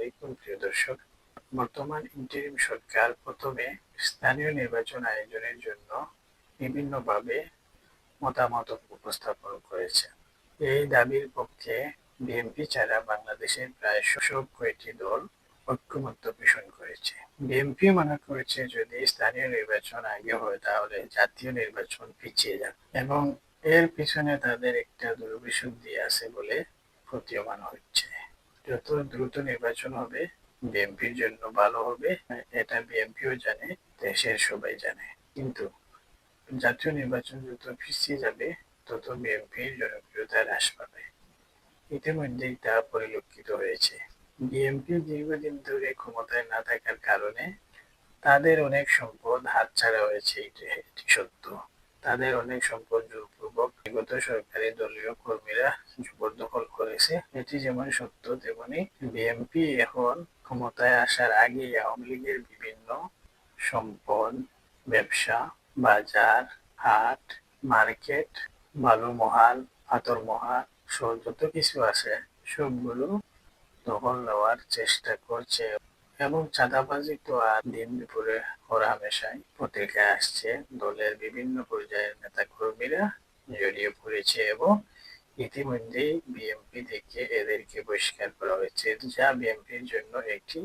আলাইকুম, প্রিয় দর্শক। বর্তমান ইন্টারিম সরকার প্রথমে স্থানীয় নির্বাচন আয়োজনের জন্য বিভিন্নভাবে মতামত উপস্থাপন করেছে। এই দাবির পক্ষে বিএনপি ছাড়া বাংলাদেশের প্রায় সব কয়েকটি দল ঐক্যমত্য পোষণ করেছে। বিএনপি মনে করেছে যদি স্থানীয় নির্বাচন আগে হয়, তাহলে জাতীয় নির্বাচন পিছিয়ে যাবে এবং এর পিছনে তাদের একটা দুর্বিশুদ্ধি আছে বলে প্রতীয়মান হচ্ছে। যত দ্রুত নির্বাচন হবে বিএনপির জন্য ভালো হবে, এটা বিএনপিও জানে, দেশের সবাই জানে। কিন্তু জাতীয় নির্বাচন যত পিছিয়ে যাবে, তত বিএনপির জনপ্রিয়তা হ্রাস পাবে। ইতিমধ্যেই তা পরিলক্ষিত হয়েছে। বিএনপি দীর্ঘদিন ধরে ক্ষমতায় না থাকার কারণে তাদের অনেক সম্পদ হাতছাড়া হয়েছে, এটি সত্য। তাদের অনেক সম্পদ বিগত সরকারি দলীয় কর্মীরা জবরদখল করেছে। এটি যেমন সত্য, তেমনি বিএনপি এখন ক্ষমতায় আসার আগে আওয়ামী লীগের বিভিন্ন সম্পদ, ব্যবসা, বাজার, হাট, মার্কেট বালু মহাল পাথর মহাল সব যত কিছু আছে, সবগুলো দখল নেওয়ার চেষ্টা করছে এবং চাঁদাবাজি তো আর দিন দুপুরে ওরা হামেশাই পত্রিকায় আসছে। দলের বিভিন্ন পর্যায়ের নেতা কর্মীরা জড়িয়ে পড়েছে এবং ইতিমধ্যেই বিএনপি থেকে এদেরকে বহিষ্কার করা হয়েছে, যা বিএনপির জন্য একটি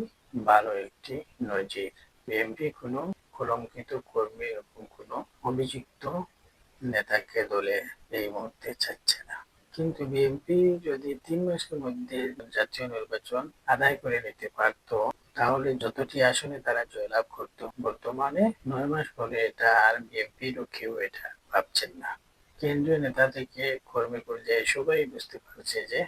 ভালো একটি নজির বিএনপি কোনো কলঙ্কিত কর্মী এবং কোনো অভিযুক্ত নেতাকে দলে এই মুহূর্তে চাচ্ছে না। কিন্তু বিএনপি যদি তিন মাসের মধ্যে জাতীয় নির্বাচন আদায় করে নিতে পারত, তাহলে যতটি আসনে তারা জয়লাভ করত, বর্তমানে নয় মাস পরে এটা আর বিএনপিরও কেউ এটা ভাবছেন না। কেন্দ্রীয় নেতা থেকে কর্মী পর্যায়ে সবাই বুঝতে পারছে যে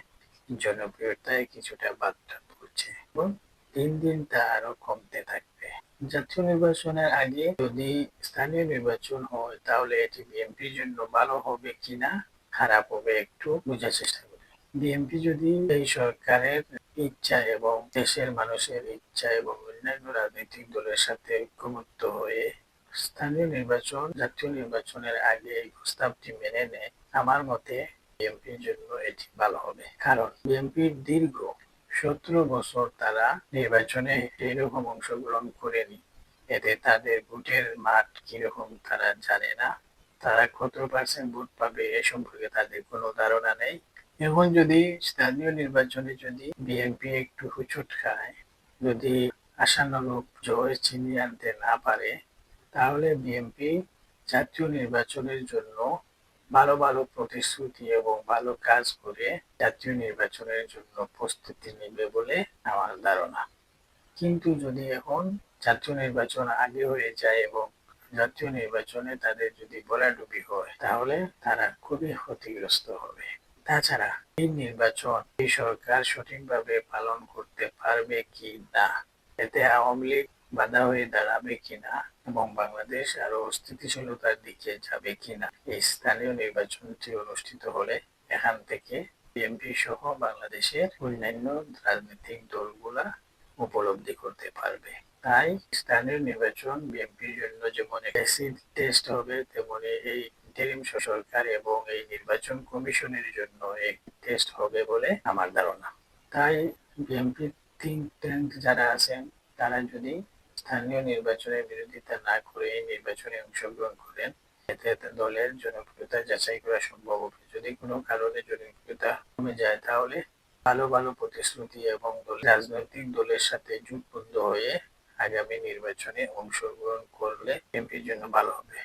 জনপ্রিয়তায় কিছুটা বার্তা পড়ছে এবং দিন দিন তা আরও কমতে থাকবে। জাতীয় নির্বাচনের আগে যদি স্থানীয় নির্বাচন হয়, তাহলে এটি বিএনপির জন্য ভালো হবে কিনা খারাপ হবে একটু বোঝার চেষ্টা করি। বিএনপি যদি এই সরকারের ইচ্ছা এবং দেশের মানুষের ইচ্ছা এবং অন্যান্য রাজনৈতিক দলের সাথে ঐক্যমত্য হয়ে স্থানীয় নির্বাচন, জাতীয় নির্বাচনের আগে এই প্রস্তাবটি মেনে নেয় আমার মতে, বিএনপির জন্য এটি ভালো হবে। কারণ বিএনপির দীর্ঘ সতেরো বছর তারা নির্বাচনে এরকম অংশগ্রহণ করেনি, এতে তাদের ভোটের মাঠ কীরকম তারা জানে না। তারা কত পার্সেন্ট ভোট পাবে এ সম্পর্কে তাদের কোনো ধারণা নেই। এখন যদি স্থানীয় নির্বাচনে যদি বিএনপি একটু হুচুট খায়, যদি আশানুরূপ জয় ছিনিয়ে আনতে না পারে তাহলে বিএনপি জাতীয় নির্বাচনের জন্য ভালো ভালো প্রতিশ্রুতি এবং ভালো কাজ করে জাতীয় নির্বাচনের জন্য প্রস্তুতি নেবে বলে আমার ধারণা। কিন্তু যদি এখন জাতীয় নির্বাচন আগে হয়ে যায় এবং জাতীয় নির্বাচনে তাদের যদি বলাডুবি হয়, তাহলে তারা খুবই ক্ষতিগ্রস্ত হবে। তাছাড়া এই নির্বাচন এই সরকার সঠিকভাবে পালন করতে পারবে কি না, এতে আওয়ামী লীগ বাধা হয়ে দাঁড়াবে কিনা এবং বাংলাদেশ আরও স্থিতিশীলতার দিকে যাবে কিনা এই স্থানীয় নির্বাচনটি অনুষ্ঠিত হলে এখান থেকে বিএনপি সহ বাংলাদেশের অন্যান্য রাজনৈতিক দলগুলা উপলব্ধি করতে পারবে। তাই স্থানীয় নির্বাচন বিএনপির জন্য যেমন অ্যাসিড টেস্ট হবে, তেমনি এই ইন্টারিম সরকার এবং এই নির্বাচন কমিশনের জন্য এক টেস্ট হবে বলে আমার ধারণা। তাই বিএনপি তিন ট্যাঙ্ক যারা আছেন, তারা যদি স্থানীয় নির্বাচনের বিরোধিতা না করে এই নির্বাচনে অংশগ্রহণ করেন, এতে দলের জনপ্রিয়তা যাচাই করা সম্ভব হবে। যদি কোনো কারণে জনপ্রিয়তা কমে যায়, তাহলে ভালো ভালো প্রতিশ্রুতি এবং রাজনৈতিক দলের সাথে জোটবদ্ধ হয়ে আগামী নির্বাচনে অংশগ্রহণ করলে এমপির জন্য ভালো হবে।